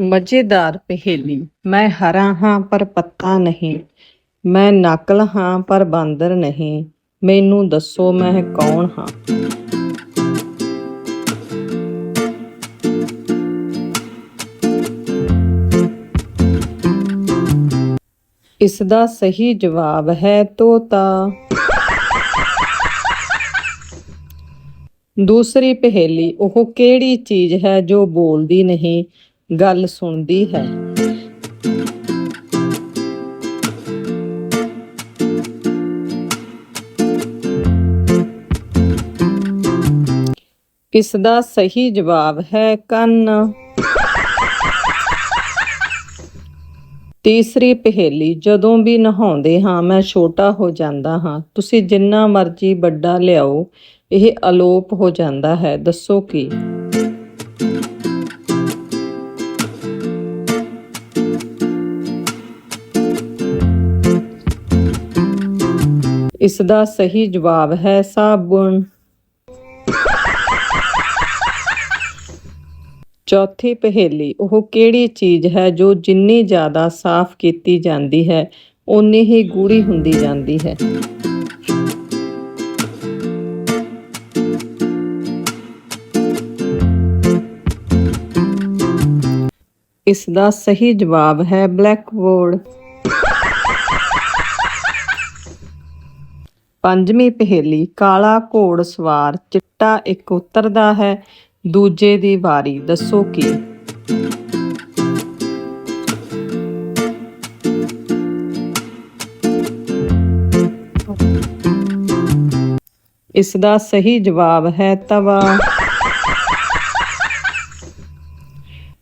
ਮਜ਼ੇਦਾਰ ਪਹੇਲੀ। ਮੈਂ ਹਰਾ ਹਾਂ ਪਰ ਪੱਤਾ ਨਹੀਂ। ਮੈਂ ਨਕਲ ਹਾਂ ਪਰ ਬਾਂਦਰ ਨਹੀਂ। ਮੈਨੂੰ ਦੱਸੋ ਮੈਂ ਕੌਣ ਹਾਂ? ਇਸ ਦਾ ਸਹੀ ਜਵਾਬ ਹੈ ਤੋਤਾ। ਦੂਸਰੀ ਪਹੇਲੀ, ਉਹ ਕਿਹੜੀ ਚੀਜ਼ ਹੈ ਜੋ ਬੋਲਦੀ ਨਹੀਂ? ਗੱਲ ਸੁਣਦੀ ਹੈ। ਇਸ ਦਾ ਸਹੀ ਜਵਾਬ ਹੈ ਕੰਨ? ਤੀਸਰੀ ਪਹੇਲੀ, ਜਦੋਂ ਵੀ ਨਹਾਉਂਦੇ ਹਾਂ, ਮੈਂ ਛੋਟਾ ਹੋ ਜਾਂਦਾ ਹਾਂ। ਤੁਸੀਂ ਜਿੰਨਾ ਮਰਜ਼ੀ ਵੱਡਾ ਲਿਆਓ, ਇਹ ਅਲੋਪ ਹੋ ਜਾਂਦਾ ਹੈ। ਦੱਸੋ ਕੀ? ਇਸ ਦਾ ਸਹੀ ਜਵਾਬ ਹੈ ਸਾਬੁਣ ਚੌਥੀ ਪਹੇਲੀ, ਉਹ ਕਿਹੜੀ ਚੀਜ਼ ਹੈ ਜੋ ਜਿੰਨੀ ਜ਼ਿਆਦਾ ਸਾਫ਼ ਕੀਤੀ ਜਾਂਦੀ ਹੈ, ਓਨੀ ਹੀ ਗੂੜੀ ਹੁੰਦੀ ਜਾਂਦੀ ਹੈ? ਇਸ ਦਾ ਸਹੀ ਜਵਾਬ ਹੈ ਬਲੈਕ ਬੋਰਡ ਪੰਜਵੀਂ ਪਹੇਲੀ, ਕਾਲਾ ਘੋੜ ਸਵਾਰ, ਚਿੱਟਾ ਇੱਕ ਉਤਰਦਾ ਹੈ, ਦੂਜੇ ਦੀ ਵਾਰੀ, ਦੱਸੋ ਕੀ? ਇਸ ਦਾ ਸਹੀ ਜਵਾਬ ਹੈ ਤਵਾ।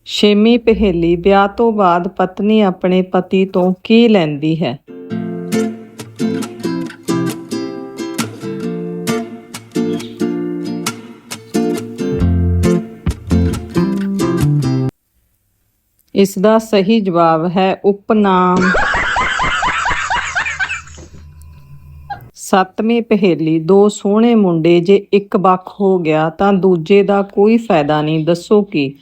ਛੇਵੀਂ ਪਹੇਲੀ, ਵਿਆਹ ਤੋਂ ਬਾਅਦ ਪਤਨੀ ਆਪਣੇ ਪਤੀ ਤੋਂ ਕੀ ਲੈਂਦੀ ਹੈ? ਇਸ ਦਾ ਸਹੀ ਜਵਾਬ ਹੈ ਉਪਨਾਮ। ਸੱਤਵੀਂ ਪਹੇਲੀ, ਦੋ ਸੋਹਣੇ ਮੁੰਡੇ ਜੇ ਇੱਕ ਵੱਖ ਹੋ ਗਿਆ ਤਾਂ ਦੂਜੇ ਦਾ ਕੋਈ ਫਾਇਦਾ ਨਹੀਂ, ਦੱਸੋ ਕੀ?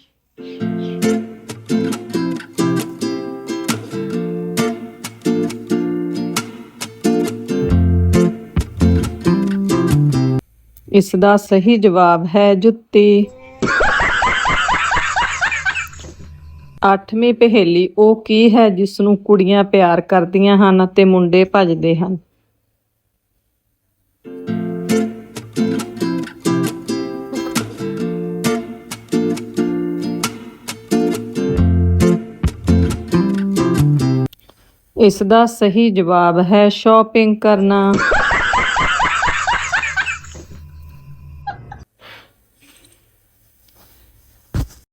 ਇਸ ਦਾ ਸਹੀ ਜਵਾਬ ਹੈ ਜੁੱਤੀ। ਅੱਠਵੀਂ ਪਹੇਲੀ ਉਹ ਕੀ ਹੈ ਜਿਸ ਨੂੰ ਕੁੜੀਆਂ ਪਿਆਰ ਕਰਦੀਆਂ ਹਨ ਅਤੇ ਮੁੰਡੇ ਭਜਦੇ ਹਨ? ਇਸ ਦਾ ਸਹੀ ਜਵਾਬ ਹੈ ਸ਼ਾਪਿੰਗ ਕਰਨਾ।